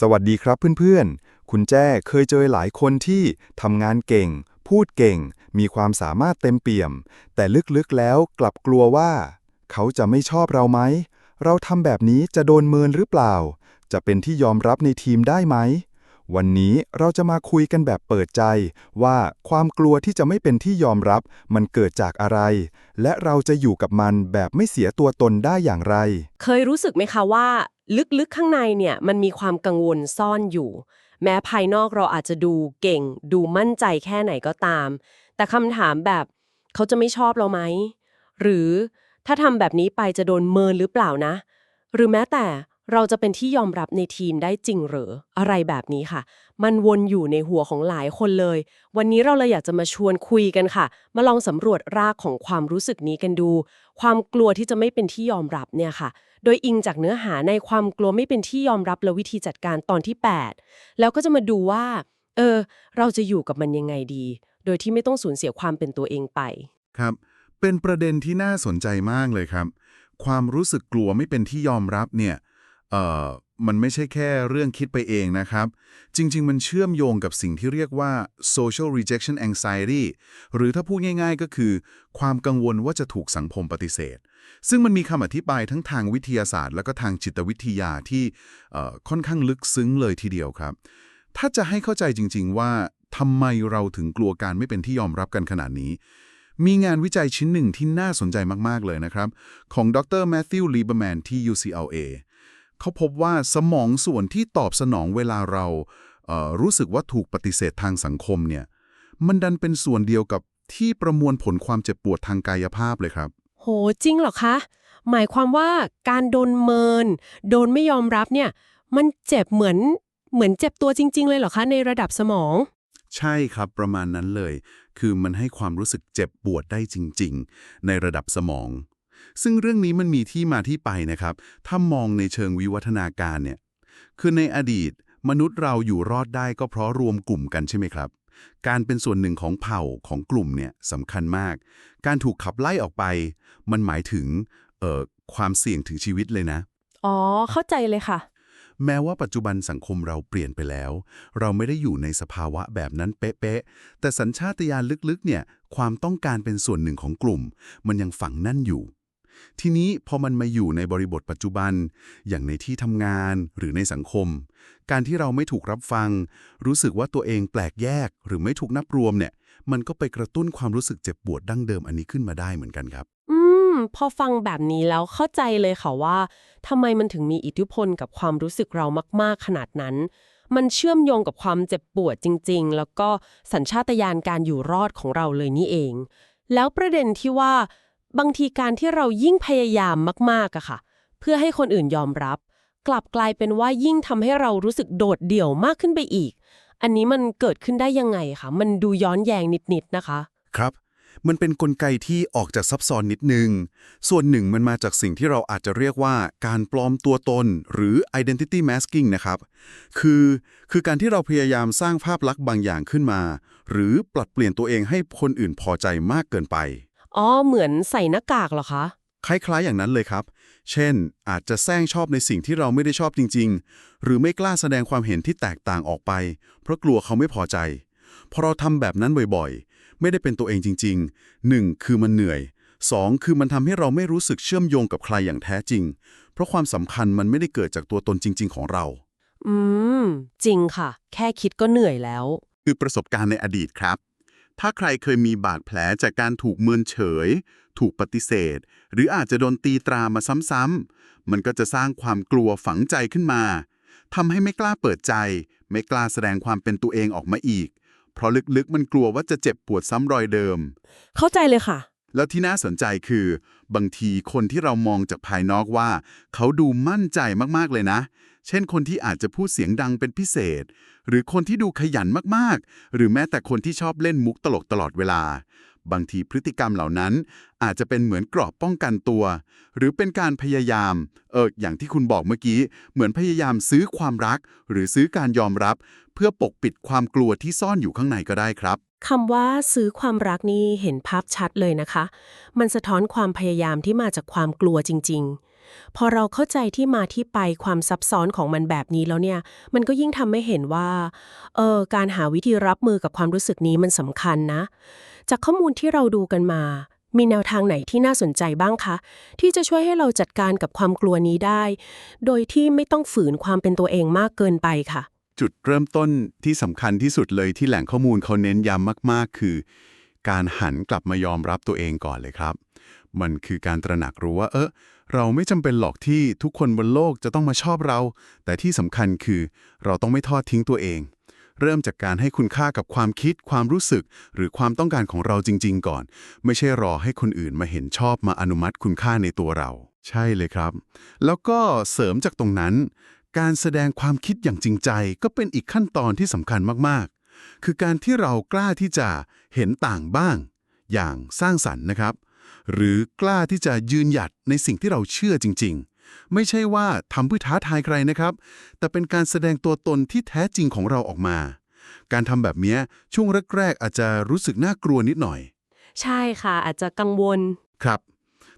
สวัสดีครับเพื่อนๆ คุณแจ้เคยเจอหลายคนที่ทำงานเก่ง พูดเก่ง มีความสามารถเต็มเปี่ยม แต่ลึกๆแล้วกลับกลัวว่า เขาจะไม่ชอบเราไหม เราทำแบบนี้จะโดนเมินหรือเปล่า จะเป็นที่ยอมรับในทีมได้ไหม วันนี้เราจะมาคุยกันแบบเปิดใจ ว่าความกลัวที่จะไม่เป็นที่ยอมรับ มันเกิดจากอะไร และเราจะอยู่กับมันแบบไม่เสียตัวตนได้อย่างไร เคยรู้สึกไหมคะว่า ลึกๆข้างในเนี่ยมันมีความกังวลซ่อนอยู่ แม้ภายนอกเราอาจจะดูเก่ง ดูมั่นใจแค่ไหนก็ตาม แต่คำถามแบบเขาจะไม่ชอบเราไหมหรือถ้าทำแบบนี้ไปจะโดนเมินหรือเปล่านะ หรือแม้แต่ เราจะเป็นที่ยอมรับในทีมได้จริงหรืออะไรแบบนี้ค่ะ มันวนอยู่ในหัวของหลายคนเลย วันนี้เราเลยอยากจะมาชวนคุยกันค่ะ มาลองสำรวจรากของความรู้สึกนี้กันดู ความกลัวที่จะไม่เป็นที่ยอมรับเนี่ยค่ะ โดยอิงจากเนื้อหาในความกลัวไม่เป็นที่ยอมรับและวิธีจัดการตอนที่ 8 แล้วก็จะมาดูว่า เออ เราจะอยู่กับมันยังไงดี โดยที่ไม่ต้องสูญเสียความเป็นตัวเองไป ครับ เป็นประเด็นที่น่าสนใจมากเลยครับ ความรู้สึกกลัวไม่เป็นที่ยอมรับเนี่ย เอ่อมันไม่ใช่แค่เรื่องคิดไปเองนะครับ จริง ๆ มันเชื่อมโยงกับสิ่งที่เรียกว่า social rejection anxiety หรือถ้าพูดง่าย ๆ ก็คือ ความกังวลว่าจะถูกสังคมปฏิเสธ ซึ่งมันมีคำอธิบายทั้งทางวิทยาศาสตร์ แล้วก็ทางจิตวิทยาที่ค่อนข้างลึกซึ้งเลยทีเดียวครับ ถ้าจะให้เข้าใจจริง ๆ ว่าทำไมเราถึงกลัวการไม่เป็นที่ยอมรับกันขนาดนี้ มีงานวิจัยชิ้นหนึ่งที่น่าสนใจมากๆเลยนะครับ ของดรแมทธิวลีเบอร์แมนที่ UCLA เขาพบว่าสมองส่วนที่ตอบสนองเวลาเราเอ่อรู้สึกว่าถูกปฏิเสธทางสังคมเนี่ยมันดันเป็นส่วนเดียวกับที่ประมวลผลความเจ็บปวดทางกายภาพเลยครับ โหจริงเหรอคะ หมายความว่าการโดนเมิน โดนไม่ยอมรับเนี่ย มันเจ็บเหมือนเหมือนเจ็บตัวจริง ๆ เลยเหรอคะ ในระดับสมอง ใช่ครับประมาณนั้นเลย คือมันให้ความรู้สึกเจ็บปวดได้จริง ๆ ในระดับสมอง ซึ่งเรื่องนี้มันมีที่มาที่ไปนะครับ ถ้ามองในเชิงวิวัฒนาการเนี่ย คือในอดีต มนุษย์เราอยู่รอดได้ก็เพราะรวมกลุ่มกันใช่ไหมครับ การเป็นส่วนหนึ่งของเผ่าของกลุ่มเนี่ยสำคัญมาก การถูกขับไล่ออกไป มันหมายถึงเอ่อความเสี่ยงถึงชีวิตเลยนะ อ๋อ เข้าใจเลยค่ะ แม้ว่าปัจจุบันสังคมเราเปลี่ยนไปแล้ว เราไม่ได้อยู่ในสภาวะแบบนั้นเป๊ะๆ แต่สัญชาตญาณลึกๆ เนี่ย ความต้องการเป็นส่วนหนึ่งของกลุ่ม มันยังฝังแนั่นอยู่ ทีนี้พอมันมาอยู่ในบริบทปัจจุบัน อย่างในที่ทำงานหรือในสังคม การที่เราไม่ถูกรับฟัง รู้สึกว่าตัวเองแปลกแยก หรือไม่ถูกนับรวมเนี่ย มันก็ไปกระตุ้นความรู้สึกเจ็บปวดดั้งเดิมอันนี้ขึ้นมาได้เหมือนกันครับ อืม พอฟังแบบนี้แล้วเข้าใจเลยค่ะว่าทำไมมันถึงมีอิทธิพลกับความรู้สึกเรามาก ๆ ขนาดนั้นมันเชื่อมโยงกับความเจ็บปวดจริง ๆ แล้วก็สัญชาตญาณการอยู่รอดของเราเลยนี่เอง แล้วประเด็นที่ว่า บางทีการที่เรายิ่งพยายามมากๆอะค่ะ เพื่อให้คนอื่นยอมรับ กลับกลายเป็นว่ายิ่งทำให้เรารู้สึกโดดเดี่ยวมากขึ้นไปอีก อันนี้มันเกิดขึ้นได้ยังไงคะมันดูย้อนแยงนิดๆนะคะ ครับ มันเป็นนกลไกที่ออกจากซับซ้อนนิดนึง ส่วนหนึ่งมันมาจากสิ่งที่เราอาจจะเรียกว่าการปลอมตัวตน หรือ identity masking นะครับ คือ คือการที่เราพยายามสร้างภาพลักษณ์บางอย่างขึ้นมา หรือปรับเปลี่ยนตัวเองให้คนอื่นพอใจมากเกินไป อ๋อ เหมือนใส่หน้ากากเหรอคะ คล้ายๆอย่างนั้นเลยครับ เช่น อาจจะแซงชอบในสิ่งที่เราไม่ได้ชอบจริง ๆ หรือไม่กล้าแสดงความเห็นที่แตกต่างออกไป เพราะกลัวเขาไม่พอใจ พอเราทำแบบนั้นบ่อยๆ ไม่ได้เป็นตัวเองจริงๆ 1. คือมันเหนื่อย 2. คือมันทำให้เราไม่รู้สึกเชื่อมโยงกับใครอย่างแท้จริง เพราะความสำคัญมันไม่ได้เกิดจากตัวตนจริง ๆ ของเรา อืม จริงค่ะ แค่คิดก็เหนื่อยแล้ว คือประสบการณ์ในอดีตครับ ถ้าใครเคยมีบาดแผลจากการถูกเมินเฉย ถูกปฏิเสธ หรืออาจจะโดนตีตรามาซ้ำๆ มันก็จะสร้างความกลัวฝังใจขึ้นมา ทำให้ไม่กล้าเปิดใจ ไม่กล้าแสดงความเป็นตัวเองออกมาอีก เพราะลึกๆ มันกลัวว่าจะเจ็บปวดซ้ำรอยเดิม เข้าใจเลยค่ะ แล้วที่น่าสนใจคือ บางทีคนที่เรามองจากภายนอกว่า เขาดูมั่นใจมากๆเลยนะ เช่นคนที่อาจจะพูดเสียงดังเป็นพิเศษ หรือคนที่ดูขยันมากๆ หรือแม้แต่คนที่ชอบเล่นมุกตลกตลอดเวลา บางทีพฤติกรรมเหล่านั้น อาจจะเป็นเหมือนกรอบป้องกันตัว หรือเป็นการพยายาม เอออย่างที่คุณบอกเมื่อกี้ เหมือนพยายามซื้อความรัก หรือซื้อการยอมรับ เพื่อปกปิดความกลัวที่ซ่อนอยู่ข้างในก็ได้ครับคำว่าซื้อความรักนี่เห็นภาพชัดเลยนะคะ มันสะท้อนความพยายามที่มาจากความกลัวจริง ๆ พอเราเข้าใจที่มาที่ไปความซับซ้อนของมันแบบนี้แล้วเนี่ย มันก็ยิ่งทำให้เห็นว่า เออ การหาวิธีรับมือกับความรู้สึกนี้มันสำคัญนะ จากข้อมูลที่เราดูกันมา มีแนวทางไหนที่น่าสนใจบ้างคะ ที่จะช่วยให้เราจัดการกับความกลัวนี้ได้ โดยที่ไม่ต้องฝืนความเป็นตัวเองมากเกินไปค่ะ จุดเริ่มต้นที่สำคัญที่สุดเลยที่แหล่งข้อมูลเขาเน้นย้ำมาก ๆ คือ การหันกลับมายอมรับตัวเองก่อนเลยครับ มันคือการตระหนักรู้ว่า เออเราไม่จำเป็นหรอกที่ทุกคนบนโลกจะต้องมาชอบเรา แต่ที่สำคัญคือ เราต้องไม่ทอดทิ้งตัวเอง เริ่มจากการให้คุณค่ากับความคิด ความรู้สึก หรือความต้องการของเราจริง ๆ ก่อน ไม่ใช่รอให้คนอื่นมาเห็นชอบมาอนุมัติคุณค่าในตัวเรา ใช่เลยครับ แล้วก็เสริมจากตรงนั้น การแสดงความคิดอย่างจริงใจ ก็เป็นอีกขั้นตอนที่สำคัญมากๆ คือการที่เรากล้าที่จะเห็นต่างบ้าง อย่างสร้างสรรค์นะครับ หรือกล้าที่จะยืนหยัดในสิ่งที่เราเชื่อจริง ๆ ไม่ใช่ว่าทำเพื่อท้าทายใครนะครับ แต่เป็นการแสดงตัวตนที่แท้จริงของเราออกมา การทำแบบเนี้ยช่วงแรกๆอาจจะรู้สึกน่ากลัวนิดหน่อย ใช่ค่ะ อาจจะกังวลครับ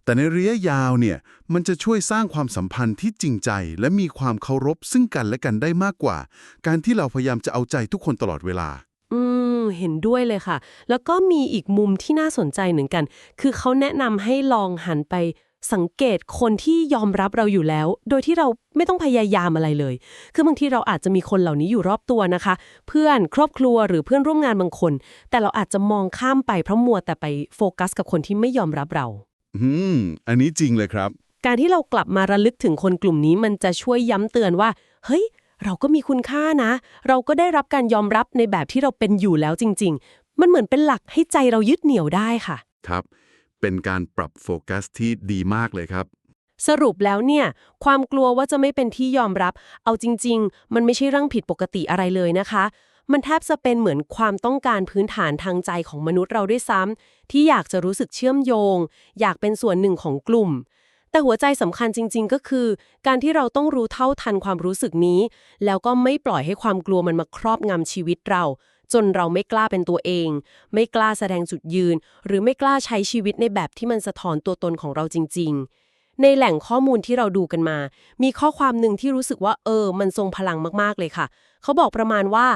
แต่ในระยะยาวเนี่ยมันจะช่วยสร้างความสัมพันธ์ที่จริงใจ และมีความเคารพซึ่งกันและกันได้มากกว่า การที่เราพยายามจะเอาใจทุกคนตลอดเวลาอืม เห็นด้วยเลยค่ะ แล้วก็มีอีกมุมที่น่าสนใจเหมือนกัน คือเขาแนะนำให้ลองหันไปสังเกตคนที่ยอมรับเราอยู่แล้ว โดยที่เราไม่ต้องพยายามอะไรเลย คือบางทีเราอาจจะมีคนเหล่านี้อยู่รอบตัวนะคะ เพื่อนครอบครัวหรือเพื่อนร่วมงานบางคน แต่เราอาจจะมองข้ามไปเพราะมัวแต่ไปโฟกัส กับคนที่ไม่ยอมรับเรา อืม อันนี้จริงเลยครับ การที่เรากลับมาระลึกถึงคนกลุ่มนี้มันจะช่วยย้ำเตือนว่า เฮ้ย เราก็มีคุณค่านะ เราก็ได้รับการยอมรับในแบบที่เราเป็นอยู่แล้วจริง ๆ มันเหมือนเป็นหลักให้ใจเรายึดเหนี่ยวได้ค่ะ ครับ เป็นการปรับโฟกัสที่ดีมากเลยครับ สรุปแล้วเนี่ย ความกลัวว่าจะไม่เป็นที่ยอมรับ เอาจริง ๆ มันไม่ใช่เรื่องผิดปกติอะไรเลยนะคะ มันแทบจะเป็นเหมือนความต้องการพื้นฐานทางใจของมนุษย์เราด้วยซ้ำที่อยากจะรู้สึกเชื่อมโยง อยากเป็นส่วนหนึ่งของกลุ่ม แต่หัวใจสำคัญจริง ๆ ก็คือ การที่เราต้องรู้เท่าทันความรู้สึกนี้ แล้วก็ไม่ปล่อยให้ความกลัวมันมาครอบงำชีวิตเรา จนเราไม่กล้าเป็นตัวเอง ไม่กล้าแสดงจุดยืน หรือไม่กล้าใช้ชีวิตในแบบที่มันสะท้อนตัวตนของเราจริง ๆในแหล่งข้อมูลที่เราดูกันมา มีข้อความหนึ่งที่รู้สึกว่าเออ มันทรงพลังมากๆเลยค่ะ เขาบอกประมาณว่า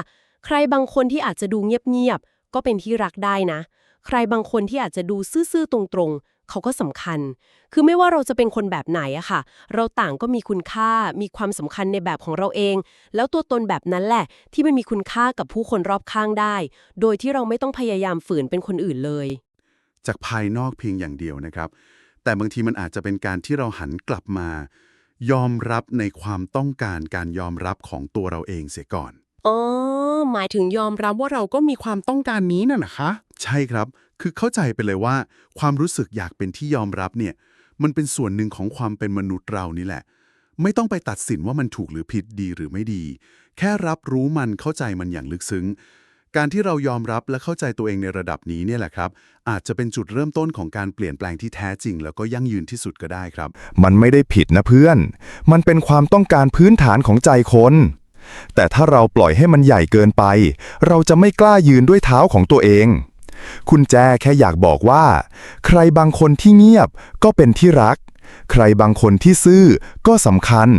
ใครบางคนที่อาจจะดูเงียบๆ ก็เป็นที่รักได้นะ ใครบางคนที่อาจจะดูซื่อๆ ตรงๆ เขาก็สำคัญ คือไม่ว่าเราจะเป็นคนแบบไหนอะค่ะ เราต่างก็มีคุณค่า มีความสำคัญในแบบของเราเอง แล้วตัวตนแบบนั้นแหละ ที่มันมีคุณค่ากับผู้คนรอบข้างได้ โดยที่เราไม่ต้องพยายามฝืนเป็นคนอื่นเลย จากภายนอกเพียงอย่างเดียวนะครับ แต่บางทีมันอาจจะเป็นการที่เราหันกลับมา ยอมรับในความต้องการการยอมรับของตัวเราเองเสียก่อนอ๋อหมายถึงยอมรับว่าเราก็มีความต้องการนี้น่ะนะคะ ใช่ครับ คือเข้าใจไปเลยว่า ความรู้สึกอยากเป็นที่ยอมรับเนี่ย มันเป็นส่วนหนึ่งของความเป็นมนุษย์เรานี่แหละ ไม่ต้องไปตัดสินว่ามันถูกหรือผิดดีหรือไม่ดี แค่รับรู้มันเข้าใจมันอย่างลึกซึ้ง การที่เรายอมรับและเข้าใจตัวเองในระดับนี้เนี่ยแหละครับ อาจจะเป็นจุดเริ่มต้นของการเปลี่ยนแปลงที่แท้จริง แล้วก็ยั่งยืนที่สุดก็ได้ครับ มันไม่ได้ผิดนะเพื่อน มันเป็นความต้องการพื้นฐานของใจคนแต่ถ้าเราปล่อยให้มันใหญ่เกินไป เราจะไม่กล้ายืนด้วยเท้าของตัวเอง คุณแจแค่อยากบอกว่า ใครบางคนที่เงียบก็เป็นที่รัก ใครบางคนที่ซื่อก็สำคัญ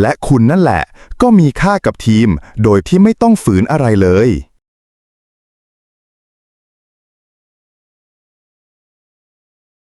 และคุณนั่นแหละ ก็มีค่ากับทีม โดยที่ไม่ต้องฝืนอะไรเลย